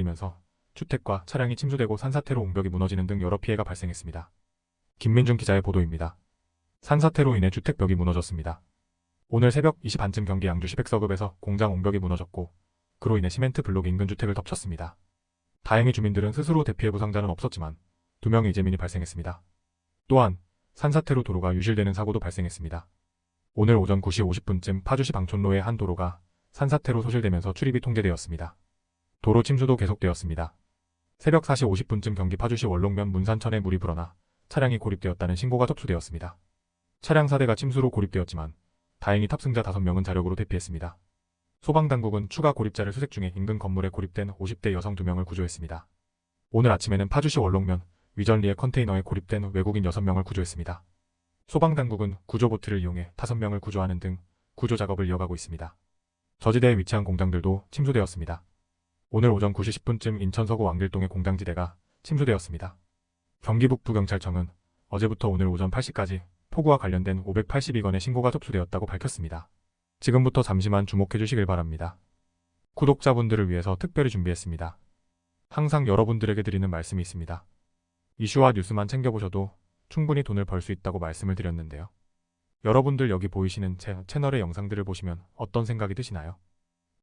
오르면서 주택과 차량이 침수되고 산사태로 옹벽이 무너지는 등 여러 피해가 발생했습니다. 김민중 기자의 보도입니다. 산사태로 인해 주택벽이 무너졌습니다. 오늘 새벽 2시 반쯤 경기 양주시 백서급에서 공장 옹벽이 무너졌고 그로 인해 시멘트 블록 인근 주택을 덮쳤습니다. 다행히 주민들은 스스로 대피해 부상자는 없었지만 두 명의 이재민이 발생했습니다. 또한 산사태로 도로가 유실되는 사고도 발생했습니다. 오늘 오전 9시 50분쯤 파주시 방촌로의 한 도로가 산사태로 소실되면서 출입이 통제되었습니다. 도로 침수도 계속되었습니다. 새벽 4시 50분쯤 경기 파주시 월롱면 문산천에 물이 불어나 차량이 고립되었다는 신고가 접수되었습니다. 차량 4대가 침수로 고립되었지만 다행히 탑승자 5명은 자력으로 대피했습니다. 소방당국은 추가 고립자를 수색 중에 인근 건물에 고립된 50대 여성 2명을 구조했습니다. 오늘 아침에는 파주시 월롱면 위전리의 컨테이너에 고립된 외국인 6명을 구조했습니다. 소방당국은 구조보트를 이용해 5명을 구조하는 등 구조 작업을 이어가고 있습니다. 저지대에 위치한 공장들도 침수되었습니다. 오늘 오전 9시 10분쯤 인천 서구 왕길동의 공장지대가 침수되었습니다. 경기 북부경찰청은 어제부터 오늘 오전 8시까지 폭우와 관련된 582건의 신고가 접수되었다고 밝혔습니다. 지금부터 잠시만 주목해 주시길 바랍니다. 구독자분들을 위해서 특별히 준비했습니다. 항상 여러분들에게 드리는 말씀이 있습니다. 이슈와 뉴스만 챙겨보셔도 충분히 돈을 벌 수 있다고 말씀을 드렸는데요. 여러분들 여기 보이시는 제 채널의 영상들을 보시면 어떤 생각이 드시나요?